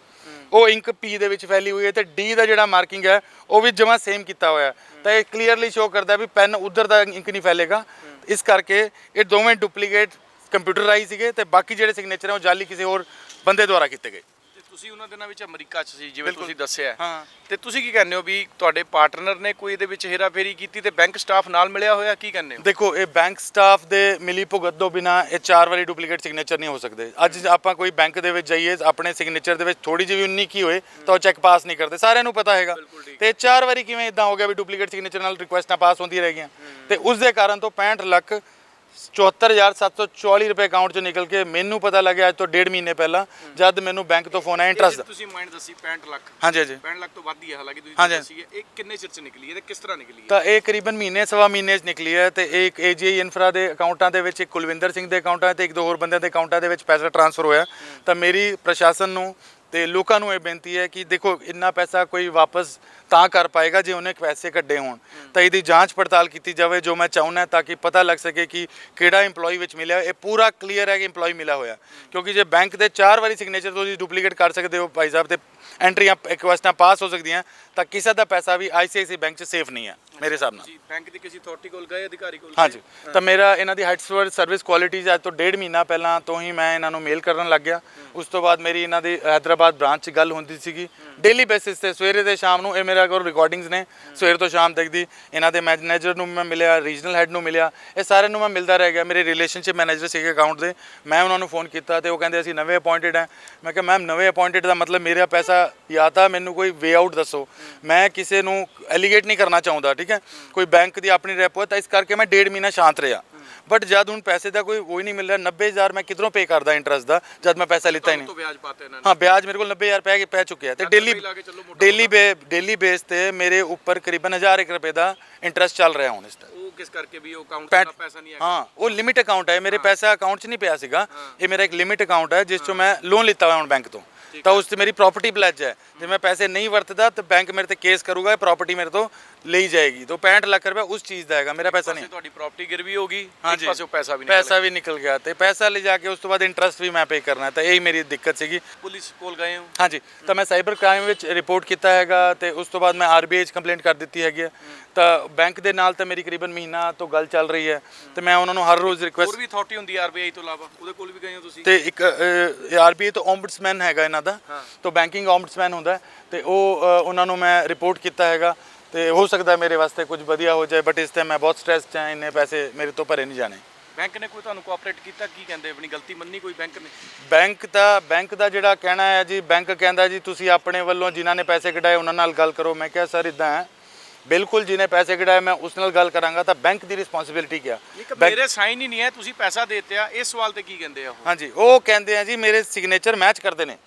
[SPEAKER 2] ਉਹ ਇੰਕ ਪੀ ਦੇ ਵਿੱਚ ਫੈਲੀ ਹੋਈ ਹੈ ਤੇ ਡੀ ਦਾ ਜਿਹੜਾ ਮਾਰਕਿੰਗ ਹੈ ਉਹ ਵੀ ਜਮਾ ਸੇਮ ਕੀਤਾ ਹੋਇਆ। ਤਾਂ ਇਹ ਕਲੀਅਰਲੀ ਸ਼ੋ ਕਰਦਾ ਵੀ ਪੈਨ ਉਧਰ ਦਾ ਇੰਕ ਨਹੀਂ ਫੈਲੇਗਾ ਇਸ ਕਰਕੇ ਇਹ ਦੋਵੇਂ ਡੁਪਲੀਕੇਟ ਕੰਪਿਊਟਰਾਈਜ਼ ਸੀਗੇ ਤੇ ਬਾਕੀ ਜਿਹੜੇ ਸਿਗਨੇਚਰ ਹੈ ਉਹ ਜਾਲੀ ਕਿਸੇ ਹੋਰ ਬੰਦੇ ਦੁਆਰਾ ਕੀਤੇ ਗਏ
[SPEAKER 1] ਤੁਸੀਂ ਉਹਨਾਂ ਦਿਨਾਂ ਵਿੱਚ ਅਮਰੀਕਾ 'ਚ ਸੀ ਜਿਵੇਂ ਤੁਸੀਂ ਦੱਸਿਆ।
[SPEAKER 2] ਹਾਂ।
[SPEAKER 1] ਤੇ ਤੁਸੀਂ ਕੀ ਕਹਿੰਦੇ ਹੋ ਵੀ ਤੁਹਾਡੇ ਪਾਰਟਨਰ ਨੇ ਕੋਈ ਇਹਦੇ ਵਿੱਚ ਹੇਰਾਫੇਰੀ ਕੀਤੀ ਤੇ ਬੈਂਕ ਸਟਾਫ ਨਾਲ ਮਿਲਿਆ ਹੋਇਆ ਕੀ ਕਹਿੰਦੇ ਹੋ?
[SPEAKER 2] ਦੇਖੋ ਇਹ ਬੈਂਕ ਸਟਾਫ ਦੇ ਮਿਲੀ ਭੁਗਤ ਤੋਂ ਬਿਨਾ ਇਹ ਚਾਰ ਵਾਰੀ ਡੁਪਲੀਕੇਟ ਸਿਗਨੇਚਰ ਨਹੀਂ ਹੋ ਸਕਦੇ। ਅੱਜ ਆਪਾਂ ਕੋਈ ਬੈਂਕ ਦੇ ਵਿੱਚ ਜਾਈਏ ਆਪਣੇ ਸਿਗਨੇਚਰ ਦੇ ਵਿੱਚ ਥੋੜੀ ਜਿਹੀ ਵੀ ਉਨੀ ਕੀ ਹੋਏ ਤਾਂ ਉਹ ਚੈੱਕ ਪਾਸ ਨਹੀਂ ਕਰਦੇ। ਸਾਰਿਆਂ ਨੂੰ ਪਤਾ ਹੈਗਾ। ਤੇ ਚਾਰ ਵਾਰੀ ਕਿਵੇਂ ਇਦਾਂ ਹੋ ਗਿਆ ਵੀ ਡੁਪਲੀਕੇਟ ਸਿਗਨੇਚਰ ਨਾਲ ਰਿਕੁਐਸਟਾਂ ਪਾਸ ਹੁੰਦੀਆਂ ਰਹਿ ਗਈਆਂ। ਤੇ ਉਸ ਦੇ ਕਾਰਨ ਤੋਂ 65 ਲੱਖ 74744 ਰੁਪਏ ਅਕਾਊਂਟ ਚੋਂ ਨਿਕਲ ਕੇ ਮੈਨੂੰ ਪਤਾ ਲੱਗਿਆ ਅੱਜ ਤੋਂ ਡੇਢ ਮਹੀਨੇ ਪਹਿਲਾਂ ਜਦ ਮੈਨੂੰ ਬੈਂਕ ਤੋਂ ਫੋਨ ਆਇਆ ਇੰਟਰਸਟ
[SPEAKER 1] ਤੁਸੀਂ ਮਾਈਂਡ ਦੱਸੀ 65 ਲੱਖ।
[SPEAKER 2] ਹਾਂਜੀ ਹਾਂਜੀ।
[SPEAKER 1] 65 ਲੱਖ ਤੋਂ ਵੱਧ ਹੀ ਹੈ ਹਾਲਾਂਕਿ ਤੁਸੀਂ। ਦੱਸੀ ਹੈ। ਇਹ ਕਿੰਨੇ ਚਿਰ 'ਚ ਨਿਕਲੀ ਹੈ ਤੇ ਕਿਸ ਤਰ੍ਹਾਂ ਨਿਕਲੀ ਹੈ?
[SPEAKER 2] ਤਾਂ ਇਹ ਕਰੀਬਨ ਮਹੀਨੇ ਸਵਾ ਮਹੀਨੇ 'ਚ ਨਿਕਲੀ ਹੈ ਤੇ ਇਹ ਇੱਕ ਏਜੀਆਈ ਇਨਫਰਾ ਦੇ ਅਕਾਊਂਟਾਂ ਦੇ ਵਿੱਚ ਇੱਕ ਕੁਲਵਿੰਦਰ ਸਿੰਘ ਦੇ ਅਕਾਊਂਟਾਂ ਤੇ ਇੱਕ ਦੋ ਹੋਰ ਬੰਦਿਆਂ ਦੇ ਅਕਾਊਂਟਾਂ ਦੇ ਵਿੱਚ ਪੈਸਾ ਟ੍ਰਾਂਸਫਰ ਹੋਇਆ। ਤਾਂ ਮੇਰੀ ਪ੍ਰਸ਼ਾਸਨ ਨੂੰ ਤੇ ਲੋਕਾਂ ਨੂੰ ਇਹ ਬੇਨਤੀ ਹੈ ਕਿ ਦੇਖੋ ਇੰਨਾ ਪੈਸਾ ਕੋਈ ਵਾਪਸ ਤਾਂ ਕਰ ਪਾਏਗਾ ਜੇ ਉਹਨੇ ਪੈਸੇ ਕੱਢੇ ਹੋਣ। ਤਾਂ ਇਹਦੀ ਜਾਂਚ ਪੜਤਾਲ ਕੀਤੀ ਜਾਵੇ ਜੋ ਮੈਂ ਚਾਹੁੰਦਾ ਤਾਂ ਕਿ ਪਤਾ ਲੱਗ ਸਕੇ ਕਿ ਕਿਹੜਾ EMPLOYE ਵਿੱਚ ਮਿਲਿਆ। ਇਹ ਪੂਰਾ ਕਲੀਅਰ ਹੈ ਕਿ EMPLOYE ਮਿਲਿਆ ਹੋਇਆ। ਕਿਉਂਕਿ ਜੇ ਬੈਂਕ ਦੇ ਚਾਰ ਵਾਰੀ ਸਿਗਨੇਚਰ ਤੁਸੀਂ ਡੁਪਲੀਕੇਟ ਕਰ ਸਕਦੇ ਹੋ ਭਾਈ ਸਾਹਿਬ ਤੇ ਐਂਟਰੀਆਂ ਰਿਕੁਐਸਟਾਂ ਪਾਸ ਹੋ ਸਕਦੀਆਂ ਤਾਂ ਕਿਸੇ ਦਾ ਪੈਸਾ ਵੀ ਆਈਸੀਆਈਸੀ ਬੈਂਕ 'ਚ ਸੇਫ ਨਹੀਂ ਹੈ ਮੇਰੇ ਹਿਸਾਬ ਨਾਲ।
[SPEAKER 1] ਜੀ ਬੈਂਕ ਦੀ ਕਿਸੇ ਅਥਾਰਟੀ ਕੋਲ ਗਏ ਅਧਿਕਾਰੀ ਕੋਲ
[SPEAKER 2] ਹਾਂਜੀ। ਤਾਂ ਮੇਰਾ ਇਹਨਾਂ ਦੀ ਹਾਈਟਸ ਵਰ ਸਰਵਿਸ ਕੁਆਲਿਟੀਜ਼ ਅੱਜ ਤੋਂ ਡੇਢ ਮਹੀਨਾ ਪਹਿਲਾਂ ਤੋਂ ਹੀ ਮੈਂ ਇਹਨਾਂ ਨੂੰ ਮੇਲ ਕਰਨ ਲੱਗ ਗਿਆ। ਉਸ ਤੋਂ ਬਾਅਦ ਮੇਰੀ ਇਹਨਾਂ ਦੀ ਹైదరాబాద్ ਬ੍ਰਾਂਚ 'ਚ ਗੱਲ ਹੁੰਦੀ ਸੀਗੀ। ਡੇਲੀ ਬੇਸਿਸ ਤੇ ਸਵੇਰੇ ਤੇ ਸ਼ਾਮ ਨੂੰ ਇਹ ਮੇਰੇ ਕੋਲ ਰਿਕਾਰਡਿੰਗਸ ਨੇ। ਸਵੇਰ ਤੋਂ ਸ਼ਾਮ ਤੱਕ ਦੀ ਇਹਨਾਂ ਦੇ ਮੈਨੇਜਰ ਨੂੰ ਮੈਂ ਮਿਲਿਆ ਰੀਜਨਲ ਹੈੱਡ ਨੂੰ ਮਿਲਿਆ। ਇਹ ਸਾਰਿਆਂ ਨੂੰ ਮੈਂ ਮਿਲਦਾ ਰਹਿ ਗਿਆ। ਮੇਰੇ ਰਿਲੇਸ਼ਨਸ਼ਿਪ ਮੈਨੇਜਰ ਸੀਗੇ ਅਕਾਊਂਟ ਦੇ। ਮੈਂ ਉਹਨਾਂ ਨੂੰ ਫੋਨ ਕੀਤਾ ਤੇ ਉਹ ਕਹਿੰਦੇ ਅਸੀਂ ਨਵੇਂ ਅਪਾਇੰਟਡ ਹਾਂ। ਮੈਂ ਕਿਹਾ ਮੈਮ ਨਵੇਂ ਅਪਾਇੰਟਡ ਦਾ ਮਤਲਬ ਮੇਰਾ ਪੈਸਾ ਜਾਂ ਤਾਂ ਮੈਨੂੰ ਕੋਈ ਵੇ ਆਊਟ ਦੱਸੋ। ਮੈਂ ਕਿਸੇ ਨੂੰ ਐਲੀਗੇਟ ਨਹੀਂ ਕਰਨਾ ਚਾਹੁੰਦਾ ਠੀਕ ਹੈ? ਕੋਈ ਬੈਂਕ ਦੀ ਆਪਣੀ ਰੈਪੋ ਹੈ ਤਾਂ ਇਸ ਕਰਕੇ ਮੈਂ ਡੇਢ ਮਹੀਨਾ ਸ਼ਾਂਤ ਰਿਹਾ। ਬਟ ਜਦ ਹੁਣ ਪੈਸੇ ਦਾ ਕੋਈ ਉਹ ਹੀ ਨਹੀਂ ਮਿਲ ਰਿਹਾ 90000 ਮੈਂ ਕਿਧਰੋਂ ਪੇ ਕਰਦਾ ਇੰਟਰਸਟ ਦਾ ਜਦ ਮੈਂ ਪੈਸਾ ਲਿੱਤਾ ਹੀ ਨਹੀਂ।
[SPEAKER 1] ਤੋਂ ਵਿਆਜ ਪਾਤੇ ਇਹਨਾਂ ਨੇ।
[SPEAKER 2] ਹਾਂ ਵਿਆਜ ਮੇਰੇ ਕੋਲ 90000 ਪੈ ਕੇ ਪੈ ਚੁੱਕਿਆ ਤੇ ਡੇਲੀ
[SPEAKER 1] ਰੁਪਏ
[SPEAKER 2] ਡੇਲੀ ਡੇਲੀ ਬੇਸ ਤੇ ਮੇਰੇ ਉੱਪਰ ਕਰੀਬਨ 1000 ਇੱਕ ਰੁਪਏ ਦਾ ਇੰਟਰਸਟ ਚੱਲ ਰਿਹਾ ਹੁਣ ਇਸ ਦਾ
[SPEAKER 1] ਉਹ ਕਿਸ ਕਰਕੇ ਵੀ ਉਹ ਅਕਾਊਂਟ ਦਾ ਪੈਸਾ ਨਹੀਂ ਹੈਗਾ?
[SPEAKER 2] ਹਾਂ ਉਹ ਲਿਮਿਟ ਅਕਾਊਂਟ ਹੈ। ਮੇਰੇ ਪੈਸਾ ਅਕਾਊਂਟ 'ਚ ਨਹੀਂ ਪਿਆ ਸੀਗਾ। ਇਹ ਮੇਰਾ ਇੱਕ ਲਿਮਿਟ ਅਕਾਊਂਟ ਹੈ ਜਿਸ 'ਚੋਂ ਮੈਂ ਲੋਨ ਲਿੱਤਾ ਹੋਇਆ ਹੁਣ ਬੈਂਕ ਤੋਂ। ਤਾਂ ਉਸ ਤੇ ਮੇਰੀ ਪ੍ਰਾਪਰਟੀ ਪਲੈਜ ਹੈ। ਜੇ ਮੈਂ ਪੈਸੇ ਨਹੀਂ ਵਰਤਦਾ ਤਾਂ ਬੈਂਕ ਮੇਰੇ ਤੇ ਕੇਸ ਕਰੂਗਾ, ਇਹ ਪ੍ਰਾਪਰਟੀ ਮੇਰੇ ਤੋਂ ਲਈ ਜਾਏਗੀ। ਤਾਂ 65 ਲੱਖ ਰੁਪਏ ਉਸ ਚੀਜ਼ ਦਾ ਹੈਗਾ ਮੇਰਾ ਪੈਸਾ ਨਹੀਂ।
[SPEAKER 1] ਤੁਹਾਡੀ ਪ੍ਰਾਪਰਟੀ ਗਿਰਵੀ ਹੋਗੀ ਇੱਕ
[SPEAKER 2] ਹਾਂਜੀ।
[SPEAKER 1] ਪਾਸੇ ਪੈਸਾ ਵੀ ਨਿਕਲ
[SPEAKER 2] ਪੈਸਾ ਵੀ ਨਿਕਲ ਗਿਆ ਤੇ ਪੈਸਾ ਲੈ ਜਾ ਕੇ ਉਸ ਤੋਂ ਬਾਅਦ ਇੰਟਰਸਟ ਵੀ ਮੈਂ ਪੇ ਕਰਨਾ ਹੈ, ਤਾਂ ਇਹੀ ਮੇਰੀ ਦਿੱਕਤ ਸੀਗੀ।
[SPEAKER 1] ਪੁਲਿਸ ਕੋਲ ਗਏ ਹੋ?
[SPEAKER 2] ਹਾਂਜੀ ਤਾਂ ਮੈਂ ਸਾਈਬਰ ਕ੍ਰਾਈਮ ਵਿੱਚ ਰਿਪੋਰਟ ਕੀਤਾ ਹੈਗਾ ਤੇ ਉਸ ਤੋਂ ਬਾਅਦ ਮੈਂ ਆਰਬੀਆਈ 'ਚ ਕੰਪਲੇਂਟ ਕਰ ਦਿੱਤੀ ਹੈਗੀ ਹੈ। ਤਾਂ ਬੈਂਕ ਦੇ ਨਾਲ ਤਾਂ ਮੇਰੀ ਕਰੀਬਨ ਮਹੀਨਾ ਤੋਂ ਗੱਲ ਚੱਲ ਰਹੀ ਹੈ ਤੇ ਮੈਂ ਉਹਨਾਂ ਨੂੰ ਹਰ ਰੋਜ਼
[SPEAKER 1] ਹੋਰ
[SPEAKER 2] ਰਿਕੁਐਸਟ
[SPEAKER 1] ਵੀ ਅਥਾਰਟੀ ਹੁੰਦੀ ਹੈ ਆਰਬੀਆਈ ਤੋਂ ਇਲਾਵਾ ਉਹਦੇ ਕੋਲ ਵੀ ਗਏ ਹੋ ਤੁਸੀਂ?
[SPEAKER 2] ਤੇ ਇੱਕ ਆਰਬੀਆਈ ਤੋਂ ਓਮਬਡਸਮੈਨ ਹੈਗਾ ਇਹਨਾਂ ਦਾ
[SPEAKER 1] ਹਾਂ।
[SPEAKER 2] ਤਾਂ ਬੈਂਕਿੰਗ ਓਮਬਡਸਮੈਨ ਹੁੰਦਾ ਹੈ ਤੇ ਉਹ ਉਹਨਾਂ ਨੂੰ ਮੈਂ ਰਿਪੋਰਟ ਕੀਤਾ ਹੈਗਾ। ਤੇ ਹੋ ਸਕਦਾ ਮੇਰੇ ਵਾਸਤੇ ਕੁਝ ਵਧੀਆ ਹੋ ਜਾਏ ਬਟ ਇਸ ਤੇ ਮੈਂ ਬਹੁਤ ਸਟ੍ਰੈਸ ਚ ਹਾਂ ਇੰਨੇ ਪੈਸੇ ਮੇਰੇ ਤੋਂ ਭਰੇ ਨਹੀਂ ਜਾਣੇ।
[SPEAKER 1] ਬੈਂਕ ਨੇ ਕੋਈ ਤੁਹਾਨੂੰ ਕੋਆਪਰੇਟ ਕੀਤਾ? ਕੀ ਕਹਿੰਦੇ? ਆਪਣੀ ਗਲਤੀ ਮੰਨੀ ਕੋਈ ਬੈਂਕ ਨੇ?
[SPEAKER 2] ਬੈਂਕ ਦਾ ਬੈਂਕ ਦਾ ਜਿਹੜਾ ਕਹਿਣਾ ਹੈ ਜੀ ਬੈਂਕ ਕਹਿੰਦਾ ਜੀ ਤੁਸੀਂ ਆਪਣੇ ਵੱਲੋਂ ਜਿਨ੍ਹਾਂ ਨੇ ਪੈਸੇ ਕਢਾਏ ਉਹਨਾਂ ਨਾਲ ਗੱਲ ਕਰੋ। ਮੈਂ ਕਿਹਾ ਸਰ ਇਦਾਂ ਹੈ। ਬਿਲਕੁਲ ਜਿਹਨੇ ਪੈਸੇ ਕਢਾਏ ਮੈਂ ਉਸ ਨਾਲ ਗੱਲ ਕਰਾਂਗਾ। ਤਾਂ ਬੈਂਕ ਦੀ ਰਿਸਪੌਂਸਿਬਿਲਟੀ ਕਿਆ
[SPEAKER 1] ਇੱਕ ਮੇਰੇ ਸਾਈਨ ਹੀ ਨਹੀਂ ਹੈ ਤੁਸੀਂ ਪੈਸਾ ਦੇਤੇ। ਆ ਇਸ ਸਵਾਲ ਤੇ ਕੀ ਕਹਿੰਦੇ ਆ ਉਹ?
[SPEAKER 2] ਹਾਂਜੀ ਉਹ ਕਹਿੰਦੇ ਆ ਜੀ ਮੇਰੇ ਸਿਗਨੇਚਰ ਮੈਚ ਕਰਦੇ ਨੇ।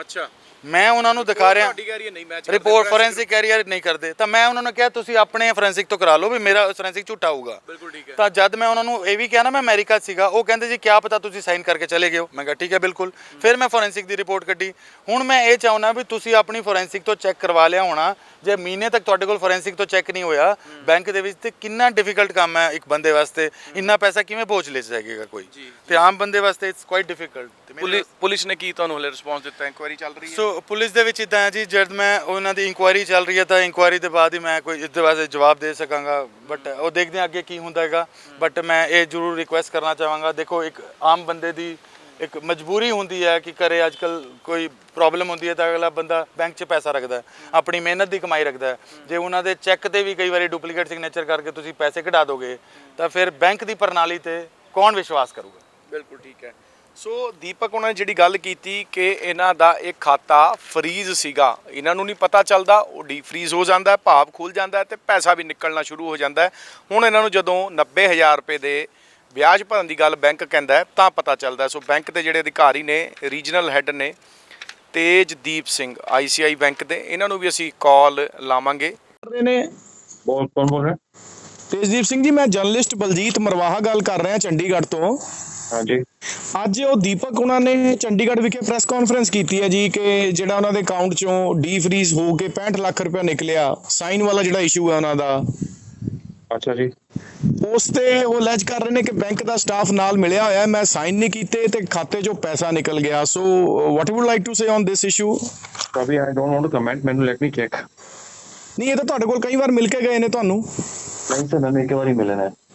[SPEAKER 1] ਅੱਛਾ।
[SPEAKER 2] ਮੈਂ ਉਹਨਾਂ ਨੂੰ ਦਿਖਾ ਰਿਹਾ।
[SPEAKER 1] ਤੁਹਾਡੀ ਕਹਿ ਰਹੀ ਹੈ ਨਹੀਂ ਮੈਚ
[SPEAKER 2] ਰਿਪੋਰਟ ਫੋਰੈਂਸਿਕ ਕੈਰੀਅਰ ਨਹੀਂ ਕਰਦੇ। ਤਾਂ ਮੈਂ ਉਹਨਾਂ ਨੂੰ ਕਿਹਾ ਤੁਸੀਂ ਆਪਣੇ ਫੋਰੈਂਸਿਕ ਤੋਂ ਕਰਾ ਲਓ ਵੀ ਮੇਰਾ ਫੋਰੈਂਸਿਕ ਝੂਠਾ ਹੋਊਗਾ।
[SPEAKER 1] ਬਿਲਕੁਲ ਠੀਕ ਹੈ।
[SPEAKER 2] ਤਾਂ ਜਦ ਮੈਂ ਉਹਨਾਂ ਨੂੰ ਇਹ ਵੀ ਕਿਹਾ ਨਾ ਮੈਂ ਅਮਰੀਕਾ ਸੀਗਾ ਉਹ ਕਹਿੰਦੇ ਜੀ ਕਿਆ ਪਤਾ ਤੁਸੀਂ ਸਾਈਨ ਕਰਕੇ ਚਲੇ ਗਏ ਹੋ। ਮੈਂ ਕਿਹਾ ਠੀਕ ਹੈ ਬਿਲਕੁਲ। ਫਿਰ ਮੈਂ ਫੋਰੈਂਸਿਕ ਦੀ ਰਿਪੋਰਟ ਕੱਢੀ। ਹੁਣ ਮੈਂ ਇਹ ਚਾਹੁੰਦਾ ਵੀ ਤੁਸੀਂ ਆਪਣੀ ਫੋਰੈਂਸਿਕ ਤੋਂ ਚੈੱਕ ਕਰਵਾ ਲਿਆ ਹੋਣਾ। ਜੇ ਮਹੀਨੇ ਤੱਕ ਤੁਹਾਡੇ ਕੋਲ ਫੋਰੈਂਸਿਕ ਤੋਂ ਚੈੱਕ ਨਹੀਂ ਹੋਇਆ ਬੈਂਕ ਦੇ ਵਿੱਚ ਤੇ ਕਿੰਨਾ ਡਿਫਿਕਲਟ ਕੰਮ ਹੈ ਇੱਕ ਬੰਦੇ ਵਾਸਤੇ। ਇੰਨਾ ਪੈਸਾ ਕਿਵੇਂ ਪਹੁੰਚ ਲੈ ਸਕੇਗਾ ਕੋਈ? ਤੇ ਆਮ ਬੰਦੇ ਵਾਸਤੇ ਇਟਸ ਕੁਆਇਟ ਡਿਫਿਕਲਟ
[SPEAKER 1] ਪੁਲਿਸ ਨੇ ਕੀ ਤੁਹਾਨੂੰ ਹਲੇ ਰਿਸਪੌਂਸ ਦਿੱਤਾ? ਇਨਕੁਆਇਰੀ ਚੱਲ ਰਹੀ ਹੈ?
[SPEAKER 2] ਸੋ ਪੁਲਿਸ ਦੇ ਵਿੱਚ ਇਦਾਂ ਹੈ ਜੀ, ਜਦ ਮੈਂ ਉਹਨਾਂ ਦੀ ਇਨਕੁਆਇਰੀ ਚੱਲ ਰਹੀ ਹੈ ਤਾਂ ਇਨਕੁਆਇਰੀ ਦੇ ਬਾਅਦ ਹੀ ਮੈਂ ਕੋਈ ਇਸ ਦੇ ਵਾਸਤੇ ਜਵਾਬ ਦੇ ਸਕਾਂਗਾ ਬਟ ਉਹ ਦੇਖਦੇ ਹਾਂ ਅੱਗੇ ਕੀ ਹੁੰਦਾ ਹੈਗਾ ਬਟ ਮੈਂ ਇਹ ਜ਼ਰੂਰ ਰਿਕੁਐਸਟ ਕਰਨਾ ਚਾਹਾਂਗਾ। ਦੇਖੋ, ਇੱਕ ਆਮ ਬੰਦੇ ਦੀ ਇੱਕ ਮਜਬੂਰੀ ਹੁੰਦੀ ਹੈ ਕਿ ਘਰੇ ਅੱਜਕੱਲ ਕੋਈ ਪ੍ਰੋਬਲਮ ਹੁੰਦੀ ਹੈ ਤਾਂ ਅਗਲਾ ਬੰਦਾ ਬੈਂਕ 'ਚ ਪੈਸਾ ਰੱਖਦਾ ਹੈ, ਆਪਣੀ ਮਿਹਨਤ ਦੀ ਕਮਾਈ ਰੱਖਦਾ ਹੈ। ਜੇ ਉਹਨਾਂ ਦੇ ਚੈੱਕ ਤੇ ਵੀ ਕਈ ਵਾਰੀ ਡੁਪਲੀਕੇਟ ਸਿਗਨੇਚਰ ਕਰਕੇ ਤੁਸੀਂ ਪੈਸੇ ਕਢਾ ਦੋਗੇ, ਤਾਂ ਫਿਰ ਬੈਂਕ ਦੀ ਪ੍ਰਣਾਲੀ ਤੇ ਕੌਣ ਵਿਸ਼ਵਾਸ ਕਰੂਗਾ?
[SPEAKER 1] ਬਿਲਕੁਲ ਠੀਕ ਹੈ। ਸੋ ਦੀਪਕ ਉਹਨਾਂ ਨੇ ਜਿਹੜੀ ਗੱਲ ਕੀਤੀ ਕਿ ਇਹਨਾਂ ਦਾ ਇਹ ਖਾਤਾ ਫਰੀਜ਼ ਸੀਗਾ ਇਹਨਾਂ ਨੂੰ ਨਹੀਂ ਪਤਾ ਚੱਲਦਾ ਉਹ ਡੀ ਫਰੀਜ਼ ਹੋ ਜਾਂਦਾ ਹੈ ਭਾਵ ਖੁੱਲ ਜਾਂਦਾ ਹੈ ਤੇ ਪੈਸਾ ਵੀ ਨਿਕਲਣਾ ਸ਼ੁਰੂ ਹੋ ਜਾਂਦਾ ਹੈ। ਹੁਣ ਇਹਨਾਂ ਨੂੰ ਜਦੋਂ 90000 ਰੁਪਏ ਦੇ ਵਿਆਜ ਭਰਨ ਦੀ ਗੱਲ ਬੈਂਕ ਕਹਿੰਦਾ ਤਾਂ ਪਤਾ ਚੱਲਦਾ। ਸੋ ਬੈਂਕ ਦੇ ਜਿਹੜੇ ਅਧਿਕਾਰੀ ਨੇ ਰੀਜਨਲ ਹੈੱਡ ਨੇ ਤੇਜਦੀਪ ਸਿੰਘ ਆਈਸੀਆਈ ਬੈਂਕ ਦੇ ਇਹਨਾਂ ਨੂੰ ਵੀ ਅਸੀਂ ਕਾਲ ਲਾਵਾਂਗੇ।
[SPEAKER 3] ਨੇ।
[SPEAKER 4] ਬੋਲ ਕੌਣ ਬੋਲ ਰਿਹਾ?
[SPEAKER 3] ਤੇਜਦੀਪ ਸਿੰਘ ਜੀ ਮੈਂ ਜਰਨਲਿਸਟ ਬਲਜੀਤ ਮਰਵਾਹਾ ਗੱਲ ਕਰ ਰਿਹਾ ਚੰਡੀਗੜ੍ਹ ਤੋਂ। ਹਾਂਜੀ।
[SPEAKER 1] ਅੱਜ ਉਹ ਦੀਪਕ ਉਹਨਾਂ ਨੇ ਚੰਡੀਗੜ੍ਹ ਵਿਖੇ ਪ੍ਰੈਸ ਕਾਨਫਰੰਸ ਕੀਤੀ ਹੈ ਜੀ ਕਿ ਜਿਹੜਾ ਉਹਨਾਂ ਦੇ ਅਕਾਊਂਟ ਚੋਂ ਡੀ ਫਰੀਜ਼ ਹੋ ਕੇ 65 ਲੱਖ ਰੁਪਏ ਨਿਕਲਿਆ। ਸਾਈਨ ਵਾਲਾ ਜਿਹੜਾ ਇਸ਼ੂ ਹੈ ਉਹਨਾਂ ਦਾ।
[SPEAKER 3] ਅੱਛਾ ਜੀ।
[SPEAKER 1] ਉਸ ਤੇ ਉਹ ਲੈਜ ਕਰ ਰਹੇ ਨੇ ਕਿ ਬੈਂਕ ਦਾ ਸਟਾਫ ਨਾਲ ਮਿਲਿਆ ਹੋਇਆ ਹੈ। ਮੈਂ ਸਾਈਨ ਨਹੀਂ ਕੀਤੇ ਤੇ ਖਾਤੇ ਚੋਂ ਪੈਸਾ ਨਿਕਲ ਗਿਆ। So what would like to say on this issue
[SPEAKER 3] probably I don't want to comment. ਮੈਨੂੰ let me check.
[SPEAKER 1] ਨਹੀਂ ਇਹ ਤਾਂ ਤੁਹਾਡੇ ਕੋਲ ਕਈ ਵਾਰ ਮਿਲ ਕੇ ਗਏ ਨੇ ਤੁਹਾਨੂੰ।
[SPEAKER 3] ਨਹੀਂ ਸਰ ਮੈਨੂੰ ਇੱਕ ਵਾਰੀ ਮਿਲੇ ਨੇ।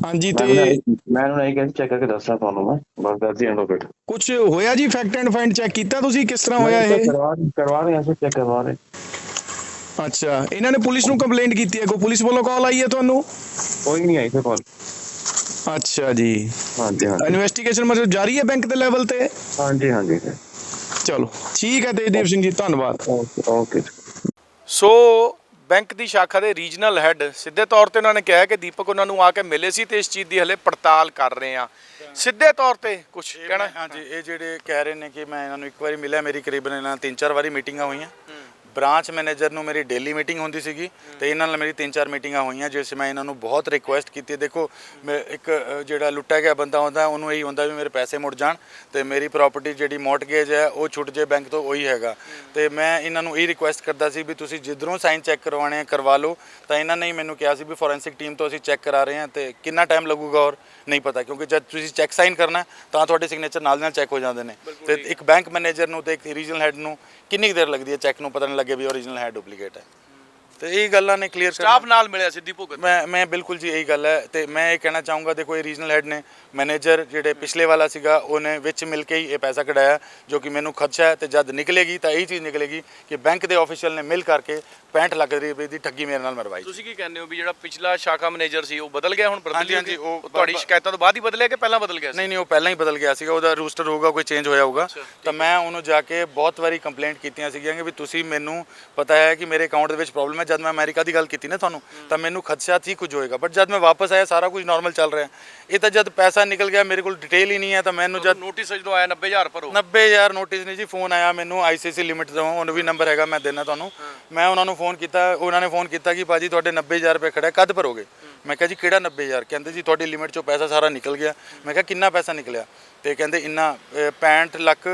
[SPEAKER 1] ਹਾਂਜੀ ਤੇ
[SPEAKER 3] ਮੈਂ ਉਹਨੂੰ ਇਹ ਕਹਿੰਦਾ ਚੈੱਕ ਕਰਕੇ ਦੱਸਣਾ ਤੁਹਾਨੂੰ ਮੈਂ ਬਸ that's the end of it
[SPEAKER 1] ਕੁਝ ਹੋਇਆ ਜੀ ਫੈਕਟ ਐਂਡ ਫਾਈਂਡ ਚੈੱਕ ਕੀਤਾ ਤੁਸੀਂ? ਕਿਸ ਤਰ੍ਹਾਂ ਹੋਇਆ ਇਹ?
[SPEAKER 3] ਕਰਵਾ ਰਹੇ ਹਾਂ ਸਰ ਚੈੱਕ ਕਰਵਾ ਰਹੇ।
[SPEAKER 1] ਅੱਛਾ ਇਹਨਾਂ ਨੇ ਪੁਲਿਸ ਨੂੰ ਕੰਪਲੇਂਟ ਕੀਤੀ ਹੈ? ਕੋਈ ਪੁਲਿਸ ਵੱਲੋਂ ਕਾਲ ਆਈ ਹੈ ਤੁਹਾਨੂੰ?
[SPEAKER 3] ਕੋਈ ਨਹੀਂ ਆਈ ਸਰ ਕਾਲ
[SPEAKER 1] ਅੱਛਾ ਜੀ।
[SPEAKER 3] ਹਾਂਜੀ ਹਾਂਜੀ।
[SPEAKER 1] ਇਨਵੈਸਟੀਗੇਸ਼ਨ ਮਤਲਬ ਜਾਰੀ ਹੈ ਬੈਂਕ ਦੇ ਲੈਵਲ ਤੇ?
[SPEAKER 3] ਹਾਂਜੀ ਹਾਂਜੀ।
[SPEAKER 1] ਚਲੋ ਠੀਕ ਹੈ ਤੇਜਦੀਪ ਸਿੰਘ ਜੀ ਧੰਨਵਾਦ।
[SPEAKER 3] ਓਕੇ
[SPEAKER 1] ਸੋ ਬੈਂਕ ਦੀ ਸ਼ਾਖਾ ਦੇ ਰੀਜਨਲ ਹੈੱਡ ਸਿੱਧੇ ਤੌਰ ਤੇ ਉਹਨਾਂ ਨੇ ਕਿਹਾ ਕਿ ਦੀਪਕ ਉਹਨਾਂ ਨੂੰ ਆ ਕੇ ਮਿਲੇ ਸੀ ਤੇ ਇਸ ਚੀਜ਼ ਦੀ ਹਲੇ ਪੜਤਾਲ ਕਰ ਰਹੇ ਆ ਸਿੱਧੇ ਤੌਰ ਤੇ ਕੁਝ ਕਹਿਣਾ?
[SPEAKER 2] ਹਾਂਜੀ ਇਹ ਜਿਹੜੇ ਕਹਿ ਰਹੇ ਨੇ ਕਿ ਮੈਂ ਇਹਨਾਂ ਨੂੰ ਇੱਕ ਵਾਰੀ ਮਿਲਿਆ ਮੇਰੀ ਕਰੀਬਨ ਇਹਨਾਂ ਨਾਲ ਤਿੰਨ ਚਾਰ ਵਾਰੀ ਮੀਟਿੰਗਾਂ ਹੋਈਆਂ। ਬ੍ਰਾਂਚ ਮੈਨੇਜਰ ਨੂੰ ਮੇਰੀ ਡੇਲੀ ਮੀਟਿੰਗ ਹੁੰਦੀ ਸੀਗੀ ਤੇ ਇਹਨਾਂ ਨਾਲ ਮੇਰੀ ਤਿੰਨ ਚਾਰ ਮੀਟਿੰਗਾਂ ਹੋਈਆਂ ਜਿਸ ਮੈਂ ਇਹਨਾਂ ਨੂੰ ਬਹੁਤ ਰਿਕੁਐਸਟ ਕੀਤੀ। ਦੇਖੋ ਮੈਂ ਇੱਕ ਅ, ਜਿਹੜਾ ਲੁੱਟਿਆ ਗਿਆ ਬੰਦਾ ਹੁੰਦਾ ਉਹਨੂੰ ਇਹੀ ਹੁੰਦਾ ਵੀ ਮੇਰੇ ਪੈਸੇ ਮੁੜ ਜਾਣ ਤੇ ਮੇਰੀ ਪ੍ਰਾਪਰਟੀ ਜਿਹੜੀ ਮੌਰਟਗੇਜ ਹੈ ਉਹ ਛੁੱਟ ਜੇ ਬੈਂਕ ਤੋਂ ਉਹੀ ਹੈਗਾ। ਤੇ ਮੈਂ ਇਹਨਾਂ ਨੂੰ ਇਹ ਰਿਕੁਐਸਟ ਕਰਦਾ ਸੀ ਵੀ ਤੁਸੀਂ ਜਿੱਧਰੋਂ ਸਾਈਨ ਚੈੱਕ ਕਰਵਾਉਣੇ ਆ ਕਰਵਾ ਲਓ। ਤਾਂ ਇਹਨਾਂ ਨੇ ਹੀ ਮੈਨੂੰ ਕਿਹਾ ਸੀ ਵੀ ਫੋਰੈਂਸਿਕ ਟੀਮ ਤੋਂ ਅਸੀਂ ਚੈੱਕ ਕਰਾ ਰਹੇ ਹਾਂ ਤੇ ਕਿੰਨਾ ਟਾਈਮ ਲੱਗੂਗਾ ਔਰ ਨਹੀਂ ਪਤਾ ਕਿਉਂਕਿ ਜਦ ਤੁਸੀਂ ਚੈੱਕ ਸਾਈਨ ਕਰਨਾ ਤਾਂ ਤੁਹਾਡੇ ਸਿਗਨੇਚਰ ਨਾਲ ਨਾਲ ਚੈੱਕ ਹੋ ਜਾਂਦੇ ਨੇ। ਤੇ ਇੱਕ ਬੈਂਕ ਮੈਨੇਜਰ ਨੂੰ ਤੇ ਇੱਕ ਰੀਜਨਲ ਹੈਡ ਨੂੰ ਕਿੰਨੀ ਕੁ ਦੇਰ ਲੱਗਦੀ ਹੈ ਚੈੱਕ ਨੂੰ ਪਤਾ ਨਹੀਂ ਲੱਗੇ ਵੀ ਓਰੀਜਨਲ ਹੈ ਡੁਪਲੀਕੇਟ ਹੈ। ਤੇ ਇਹ ਗੱਲਾਂ ਨੇ ਕਲੀਅਰ
[SPEAKER 1] ਸਟਾਫ ਨਾਲ ਮਿਲਿਆ ਸਿੱਧੀ ਭੁਗਤ।
[SPEAKER 2] ਮੈਂ ਮੈਂ ਬਿਲਕੁਲ ਜੀ ਇਹੀ ਗੱਲ ਹੈ ਤੇ ਮੈਂ ਇਹ ਕਹਿਣਾ ਚਾਹੂੰਗਾ ਦੇਖੋ ਇਹ ਰੀਜਨਲ ਹੈਡ ਨੇ ਮੈਨੇਜਰ ਜਿਹੜੇ ਪਿਛਲੇ ਵਾਲਾ ਸੀਗਾ ਉਹਨੇ ਵਿੱਚ ਮਿਲ ਕੇ ਹੀ ਇਹ ਪੈਸਾ ਕਢਾਇਆ ਜੋ ਕਿ ਮੈਨੂੰ ਖਦਸ਼ਾ ਹੈ ਤੇ ਜਦ ਨਿਕਲੇਗੀ ਤਾਂ ਇਹੀ ਚੀਜ਼ ਨਿਕਲੇਗੀ ਕਿ ਬੈਂਕ ਦੇ ਆਫੀਸ਼ੀਅਲ ਨੇ ਮਿਲ ਕਰਕੇ 65 ਲੱਖ ਰੁਪਏ ਦੀ ਠੱਗੀ ਮੇਰੇ ਨਾਲ ਮਰਵਾਈ।
[SPEAKER 1] ਤੁਸੀਂ ਕੀ ਕਹਿੰਦੇ ਹੋ ਵੀ ਜਿਹੜਾ ਪਿਛਲਾ ਸ਼ਾਖਾ ਮੈਨੇਜਰ ਸੀ ਉਹ ਬਦਲ ਗਿਆ ਹੁਣ
[SPEAKER 2] ਹਾਂਜੀ, ਹਾਂਜੀ, ਉਹ
[SPEAKER 1] ਤੁਹਾਡੀ ਸ਼ਿਕਾਇਤਾਂ ਤੋਂ ਬਾਅਦ ਹੀ ਬਦਲਿਆ ਕਿ ਪਹਿਲਾਂ ਬਦਲ ਗਿਆ ਸੀ?
[SPEAKER 2] ਨਹੀਂ ਨਹੀਂ ਉਹ ਪਹਿਲਾਂ ਹੀ ਬਦਲ ਗਿਆ ਸੀਗਾ ਉਹਦਾ ਰੂਸਟਰ ਹੋਊਗਾ ਕੋਈ ਚੇਂਜ ਹੋਇਆ ਹੋਊਗਾ। ਤਾਂ ਮੈਂ ਉਹਨੂੰ ਜਾ ਕੇ ਬਹੁਤ ਵਾਰੀ ਕੰਪਲੇਂਟ ਕੀਤੀਆਂ ਸੀਗੀਆਂ ਕਿ ਵੀ ਤੁਸੀਂ ਮੈਨੂੰ ਪਤਾ ਹੈ ਕਿ ਮੇਰੇ ਅਕਾਊਂਟ ਦੇ ਵਿੱਚ ਪ੍ਰੋਬਲਮ ਹੈ ਜਦ ਮੈਂ ਅਮਰੀਕਾ ਦੀ ਗੱਲ ਕੀਤੀ ਨਾ ਤੁਹਾਨੂੰ ਤਾਂ ਮੈਨੂੰ ਖਦਸ਼ਾ ਸੀ ਕੁਝ ਹੋਏਗਾ। ਬਟ ਜਦ ਮੈਂ ਵਾਪਸ ਆਇਆ ਸਾਰਾ ਕੁਝ ਨਾਰਮਲ ਚੱਲ ਰਿਹਾ। ਇਹ ਤਾਂ ਜਦ ਪੈਸਾ ਨਿਕਲ ਗਿਆ ਮੇਰੇ ਕੋਲ ਡਿਟੇਲ ਹੀ ਨਹੀਂ ਹੈ ਤਾਂ ਮੈਨੂੰ ਜਦ
[SPEAKER 1] ਨੋਟਿਸ ਜਦੋਂ ਆਇਆ 90000 ਭਰੋ
[SPEAKER 2] 90000 ਨੋਟਿਸ ਨਹੀਂ ਜੀ ਫੋਨ ਆਇਆ ਮੈਨੂੰ ਆਈਸੀਸੀ ਲਿਮਿਟ ਤੋਂ ਉਹਨੂੰ ਵੀ ਨੰਬਰ ਹੈਗਾ ਮੈਂ ਦੇਣਾ ਤੁਹਾਨੂੰ। ਮੈਂ ਉਹਨਾਂ ਨੂੰ ਫੋਨ ਕੀਤਾ ਉਹਨਾਂ ਨੇ ਫੋਨ ਕੀਤਾ ਕਿ ਬਾਜੀ ਤੁਹਾਡੇ 90000 ਰੁਪਏ ਖੜਾ ਕਦ ਭਰੋਗੇ? ਮੈਂ ਕਿਹਾ ਜੀ ਕਿਹੜਾ 90000 ਕਹਿੰਦੇ ਜੀ ਤੁਹਾਡੀ ਲਿਮਿਟ ਚੋਂ ਪੈਸਾ ਸਾਰਾ ਨਿਕਲ ਗਿਆ। ਮੈਂ ਕਿਹਾ ਕਿੰਨਾ ਪੈਸਾ ਨਿਕਲਿਆ? ਤੇ ਕਹਿੰਦੇ ਇੰਨਾ ਅਹ, 65 ਲੱਖ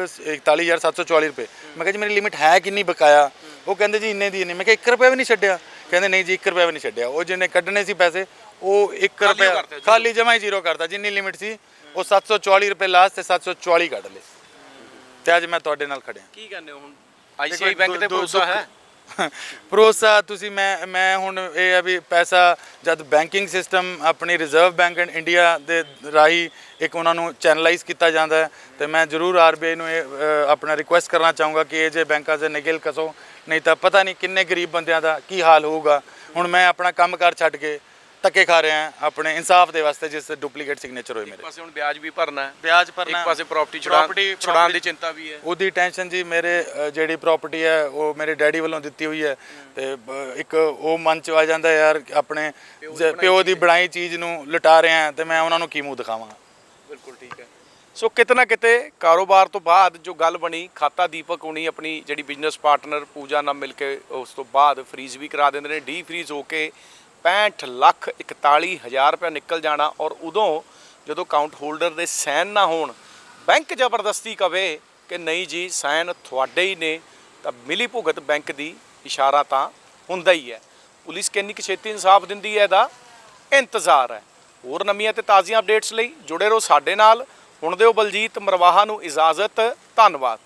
[SPEAKER 2] 41744 ਰੁਪਏ। ਮੈਂ ਕਿਹਾ ਜੀ ਮੇਰੀ ਲਿਮਿਟ ਹੈ ਕਿੰਨੀ ਬਕਾਇਆ? ਉਹ ਕਹਿੰਦੇ ਜੀ ਇੰਨੇ ਦੀ ਨਹੀਂ ਮੈਂ ਕਿਹਾ 1 ਰੁਪਏ ਵੀ ਨਹੀਂ ਛੱਡਿਆ। ਕਹਿੰਦੇ ਨਹੀਂ ਜੀ 1 ਰੁਪਏ ਵੀ ਨਹੀਂ ਛੱਡਿਆ। ਉਹ ਜਿਹਨੇ ਕੱਢਣੇ ਸੀ ਪੈਸੇ ਉਹ 1
[SPEAKER 1] ਖਾਲੀ
[SPEAKER 2] ਰੁਪਏ
[SPEAKER 1] ਕਰਤੇ,
[SPEAKER 2] ਖਾਲੀ ਜਮਾ ਹੀ ਜ਼ੀਰੋ ਕਰਤਾ। ਜਿੰਨੀ ਲਿਮਿਟ ਸੀ ਉਹ 744 ਰੁਪਏ ਲਾਸਟ ਤੇ 744 ਕੱਢ ਲਏ। ਤੇ ਅੱਜ ਮੈਂ ਤੁਹਾਡੇ ਨਾਲ ਖੜਿਆ।
[SPEAKER 1] ਕੀ ਕਹਿੰਦੇ ਹੋ ਹੁਣ? ਆਈਸੀਆਈ ਬੈਂਕ ਤੇ ਭਰੋਸਾ ਹੈ?
[SPEAKER 2] ਭਰੋਸਾ ਤੁਸੀਂ ਮੈਂ ਮੈਂ ਹੁਣ ਇਹ ਹੈ ਵੀ ਪੈਸਾ ਜਦ ਬੈਂਕਿੰਗ ਸਿਸਟਮ ਆਪਣੀ ਰਿਜ਼ਰਵ ਬੈਂਕ ਐਂਡ ਇੰਡੀਆ ਦੇ ਰਾਹੀਂ ਇੱਕ ਉਹਨਾਂ ਨੂੰ ਚੈਨਲਾਈਜ਼ ਕੀਤਾ ਜਾਂਦਾ ਹੈ ਤੇ ਮੈਂ ਜ਼ਰੂਰ ਆਰਬੀਆਈ ਨੂੰ ਇਹ ਆਪਣਾ ਰਿਕੁਐਸਟ ਕਰਨਾ ਚਾਹੂੰਗਾ ਕਿ ਇਹ ਜੇ ਬੈਂਕਾਂ ਦੇ ਨਿਗਲ ਕਸੋ ਨਹੀਂ ਤਾਂ ਪਤਾ ਨਹੀਂ ਕਿੰਨੇ ਗਰੀਬ ਬੰਦਿਆਂ ਦਾ ਕੀ ਹਾਲ ਹੋਊਗਾ। ਹੁਣ ਮੈਂ ਆਪਣਾ ਕੰਮਕਾਰ ਛੱਡ ਕੇ ਧੱਕੇ ਖਾ ਰਿਹਾ ਆਪਣੇ ਇਨਸਾਫ ਦੇ ਵਾਸਤੇ ਜਿਸ ਡੁਪਲੀਕੇਟ ਸਿਗਨੇਚਰ ਹੋਏ
[SPEAKER 1] ਇੱਕ
[SPEAKER 2] ਮੇਰੇ।
[SPEAKER 1] ਪਾਸੇ ਹੁਣ ਵਿਆਜ ਵੀ ਭਰਨਾ ਹੈ।
[SPEAKER 2] ਵਿਆਜ ਭਰਨਾ
[SPEAKER 1] ਇੱਕ ਪਾਸੇ ਪ੍ਰਾਪਰਟੀ ਛੁਡਾਉਣ
[SPEAKER 2] property-
[SPEAKER 1] ਛੁਡਾਉਣ ਦੀ ਚਿੰਤਾ ਵੀ ਹੈ।
[SPEAKER 2] ਉਹਦੀ ਟੈਨਸ਼ਨ ਜੀ ਮੇਰੇ ਅ, ਜਿਹੜੀ ਪ੍ਰਾਪਰਟੀ ਹੈ ਉਹ ਮੇਰੇ ਡੈਡੀ ਵੱਲੋਂ ਦਿੱਤੀ ਹੋਈ ਹੈ। ਤੇ ਬ- ਇੱਕ ਉਹ ਮਨ ਚ ਆ ਜਾਂਦਾ ਯਾਰ ਆਪਣੇ ਜ- ਪਿਓ ਦੀ ਬਣਾਈ ਚੀਜ਼ ਨੂੰ ਲੁਟਾ ਰਹੇ ਤੇ ਮੈਂ ਉਹਨਾਂ ਨੂੰ ਕੀ ਮੂੰਹ ਦਿਖਾਵਾਂ।
[SPEAKER 1] ਬਿਲਕੁਲ ਠੀਕ ਹੈ। ਸੋ ਕਿਤੇ ਨਾ ਕਿਤੇ ਕਾਰੋਬਾਰ ਤੋਂ ਬਾਅਦ ਜੋ ਗੱਲ ਬਣੀ, ਖਾਤਾ ਦੀਪਕ ਹੁਣੀ ਆਪਣੀ ਜਿਹੜੀ ਬਿਜ਼ਨਸ ਪਾਰਟਨਰ ਪੂਜਾ ਨਾਲ ਮਿਲ ਕੇ ਉਸ ਤੋਂ ਬਾਅਦ ਫਰੀਜ਼ ਵੀ ਕਰਾ ਦਿੰਦੇ ਨੇ ਡੀ ਫਰੀਜ਼ ਹੋ ਕੇ 65 ਲੱਖ 41 ਹਜ਼ਾਰ ਰੁਪਏ ਨਿਕਲ ਜਾਣਾ ਔਰ ਉਦੋਂ ਜਦੋਂ ਅਕਾਊਂਟ ਹੋਲਡਰ ਦੇ ਸਾਈਨ ਨਾ ਹੋਣ ਬੈਂਕ ਜ਼ਬਰਦਸਤੀ ਕਵੇ ਕਿ ਨਹੀਂ ਜੀ, ਸਾਈਨ ਤੁਹਾਡੇ ਹੀ ਨੇ, ਤਾਂ ਮਿਲੀ ਭੁਗਤ ਬੈਂਕ ਦੀ ਇਸ਼ਾਰਾ ਤਾਂ ਹੁੰਦਾ ਹੀ ਹੈ। ਪੁਲਿਸ ਕਿੰਨੀ ਕੁ ਛੇਤੀ ਇਨਸਾਫ ਦਿੰਦੀ ਹੈ ਇਹਦਾ? ਇੰਤਜ਼ਾਰ ਹੈ। ਹੋਰ ਨਵੀਆਂ ਤੇ ਤਾਜ਼ੀਆਂ ਅਪਡੇਟਸ ਲਈ ਜੁੜੇ ਰਹੋ ਸਾਡੇ ਨਾਲ। ਹੁਣ ਦਿਓ ਬਲਜੀਤ ਮਰਵਾਹਾ ਨੂੰ ਇਜਾਜ਼ਤ ਧੰਨਵਾਦ।